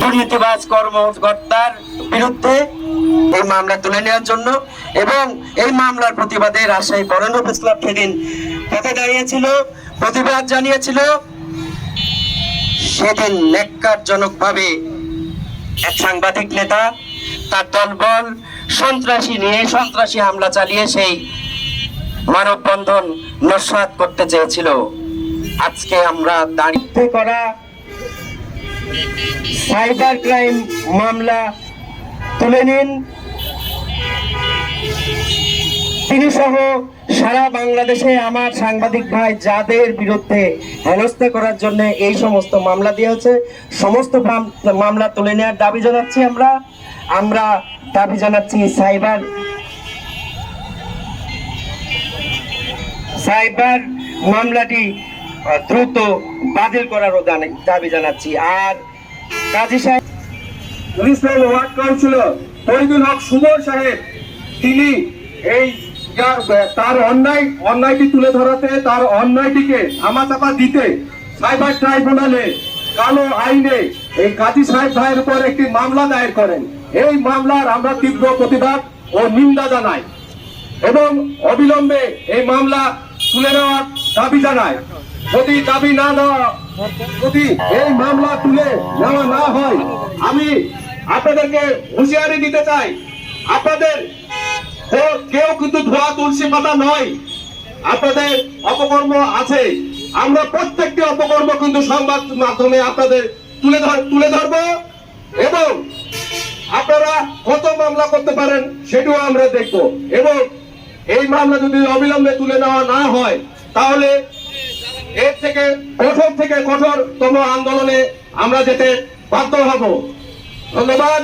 দুর্নীতিবাজ কর্মকর্তার বিরুদ্ধে এই মামলা তুলে নেওয়ার জন্য এবং এই মামলার প্রতিবাদে রাজশাহী বরেণ্য প্রেস ক্লাব সেদিন পথে দাঁড়িয়েছিল, প্রতিবাদ জানিয়েছিল। সেদিন ন্যাক্কারজনকভাবে এক সাংবাদিক নেতা তার দলবল সন্ত্রাসী নিয়ে সন্ত্রাসী হামলা চালিয়ে সেই মানববন্ধন নস্বাত করতে চেয়েছিল। আজকে আমরা দাঁড়িয়ে করা সাইবার ক্রাইম মামলা তুলে নিন। তিনি সহ সারা বাংলাদেশে আমার সাংবাদিক ভাই যাদের বিরুদ্ধে হেনস্থা করার জন্য এই সমস্ত মামলা দেওয়া হচ্ছে সমস্ত মামলা তুলে নেওয়ার দাবি জানাচ্ছি আমরা। আমরা দাবি জানাচ্ছি সাইবার সাইবার মামলাটি দ্রুত বাতিল করারও দাবি জানাচ্ছি। আর কাজী সাহেব ওয়ার্ড কাউন্সিলর হক সুমন সাহেব, তিনি এই তার অন্যায় অন্যায়টি তুলে ধরাতে, তার অন্যায়টিকে ধামাচাপা দিতে সাইবার ট্রাইব্যুনালে কালো আইনে এই কাজী সাহেব ভাইয়ের উপর একটি মামলা দায়ের করেন। এই মামলার আমরা তীব্র প্রতিবাদ ও নিন্দা জানাই এবং অবিলম্বে এই মামলা তুলে নেওয়ার দাবি জানায় যদি দাবি না দেওয়া যদি এই মামলা তুলে নেওয়া না হয়, আমি আপনাদেরকে হুঁশিয়ারি দিতে চাই। আপনাদের কেউ কিন্তু ধোয়া তুলসী পাতা নয়। আপনাদের অপকর্ম আছে। আমরা প্রত্যেকটি অপকর্ম কিন্তু সংবাদ মাধ্যমে আপনাদের তুলে ধর, তুলে ধরবো এবং আপনারা কত মামলা করতে পারেন সেটিও আমরা দেখব। এবং এই মামলা যদি অবিলম্বে তুলে নেওয়া না হয়, তাহলে এর থেকে কঠোর থেকে কঠোরতম আন্দোলনে আমরা যেতে বাধ্য হব। ধন্যবাদ।